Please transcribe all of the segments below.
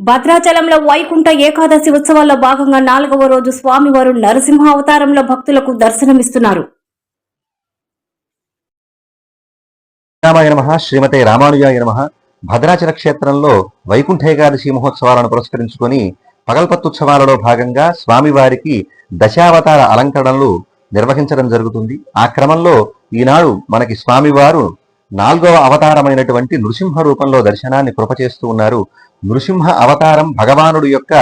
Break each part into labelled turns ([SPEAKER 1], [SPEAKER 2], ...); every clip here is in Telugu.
[SPEAKER 1] భద్రాచలంలో వైకుంఠ ఏకాదశి ఉత్సవాల్లో భాగంగా నాలుగవ రోజు స్వామివారు నరసింహ అవతారంలో భక్తులకు దర్శనమిస్తున్నారు.
[SPEAKER 2] శ్రీమతే రామానుజాయ నమ. భద్రాచల క్షేత్రంలో వైకుంఠ ఏకాదశి మహోత్సవాలను పురస్కరించుకొని పగల్పత్తుత్సవాలలో భాగంగా స్వామివారికి దశావతార అలంకరణలు నిర్వహించడం జరుగుతుంది. ఆ క్రమంలో ఈనాడు మనకి స్వామివారు నాలుగవ అవతారమైనటువంటి నృసింహ రూపంలో దర్శనాన్ని కృపచేస్తూ ఉన్నారు. నృసింహ అవతారం భగవానుడు యొక్క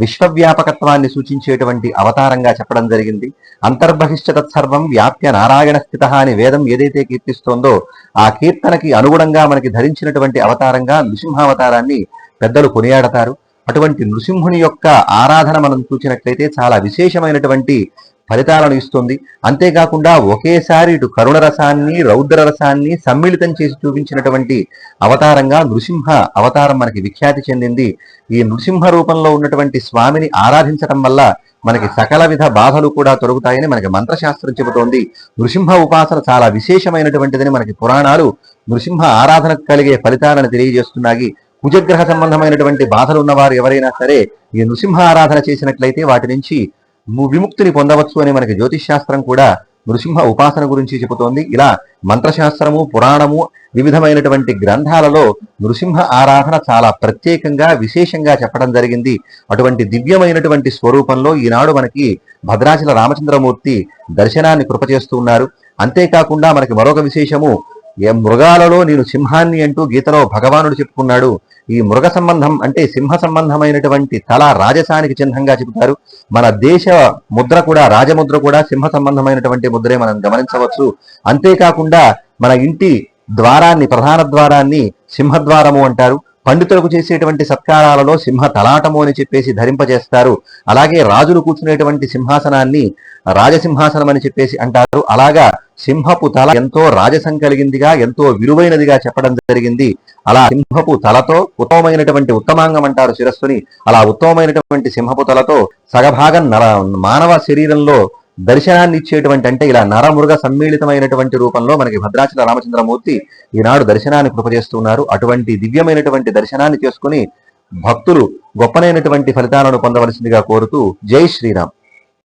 [SPEAKER 2] విశ్వవ్యాపకత్వాన్ని సూచించేటువంటి అవతారంగా చెప్పడం జరిగింది. అంతర్బహిష్ట తత్సర్వం వ్యాప్య నారాయణ స్థిత అని వేదం ఏదైతే కీర్తిస్తోందో ఆ కీర్తనకి అనుగుణంగా మనకి ధరించినటువంటి అవతారంగా నృసింహావతారాన్ని పెద్దలు కొనియాడతారు. అటువంటి నృసింహుని యొక్క ఆరాధన మనం చూసినట్లయితే చాలా విశేషమైనటువంటి ఫలితాలను ఇస్తుంది. అంతేకాకుండా ఒకేసారి ఇటు కరుణరసాన్ని రసాన్ని రౌద్ర రసాన్ని సమ్మిళితం చేసి చూపించినటువంటి అవతారంగా నృసింహ అవతారం మనకి విఖ్యాతి చెందింది. ఈ నృసింహ రూపంలో ఉన్నటువంటి స్వామిని ఆరాధించటం వల్ల మనకి సకల విధ బాధలు కూడా తొలగుతాయని మనకి మంత్రశాస్త్రం చెబుతోంది. నృసింహ ఉపాసన చాలా విశేషమైనటువంటిదని మనకి పురాణాలు నృసింహ ఆరాధనకు కలిగే ఫలితాలను తెలియజేస్తున్నాయి. కుజగ్రహ సంబంధమైనటువంటి బాధలు ఉన్నవారు ఎవరైనా సరే ఈ నృసింహ ఆరాధన చేసినట్లయితే వాటి నుంచి విముక్తిని పొందవచ్చు అని మనకి జ్యోతిష్శాస్త్రం కూడా నృసింహ ఉపాసన గురించి చెబుతోంది. ఇలా మంత్రశాస్త్రము పురాణము వివిధమైనటువంటి గ్రంథాలలో నృసింహ ఆరాధన చాలా ప్రత్యేకంగా విశేషంగా చెప్పడం జరిగింది. అటువంటి దివ్యమైనటువంటి స్వరూపంలో ఈనాడు మనకి భద్రాచల రామచంద్రమూర్తి దర్శనాన్ని కృపచేస్తూ ఉన్నారు. అంతేకాకుండా మనకి మరొక విశేషము ఏ మృగాలలో నేను సింహాన్ని అంటూ గీతలో భగవానుడు చెప్పుకున్నాడు. ఈ మృగ సంబంధం అంటే సింహ సంబంధమైనటువంటి తల రాజసానికి చిహ్నంగా చెబుతారు. మన దేశ ముద్ర కూడా రాజముద్ర కూడా సింహ సంబంధమైనటువంటి ముద్రే మనం గమనించవచ్చు. అంతేకాకుండా మన ఇంటి ద్వారాన్ని ప్రధాన ద్వారాన్ని సింహద్వారము అంటారు. పండితులకు చేసేటువంటి సత్కారాలలో సింహ తలాటము అని చెప్పేసి ధరింపజేస్తారు. అలాగే రాజులు కూర్చునేటువంటి సింహాసనాన్ని రాజసింహాసనం అని చెప్పేసి అంటారు. అలాగా సింహపు తల ఎంతో రాజసం కలిగిందిగా ఎంతో విలువైనదిగా చెప్పడం జరిగింది. అలా సింహపు తలతో ఉత్తమమైనటువంటి ఉత్తమాంగం అంటారు శిరస్సుని. అలా ఉత్తమమైనటువంటి సింహపు తలతో సగభాగం నర మానవ శరీరంలో దర్శనాన్ని ఇచ్చేటువంటి అంటే ఇలా నరమృగ సమ్మిళితమైనటువంటి రూపంలో మనకి భద్రాచల రామచంద్రమూర్తి ఈనాడు దర్శనాన్ని కృపజేస్తున్నారు అటువంటి దివ్యమైనటువంటి దర్శనాన్ని చేసుకుని భక్తులు గొప్పనైనటువంటి ఫలితాలను పొందవలసిందిగా కోరుతూ జై శ్రీరామ్.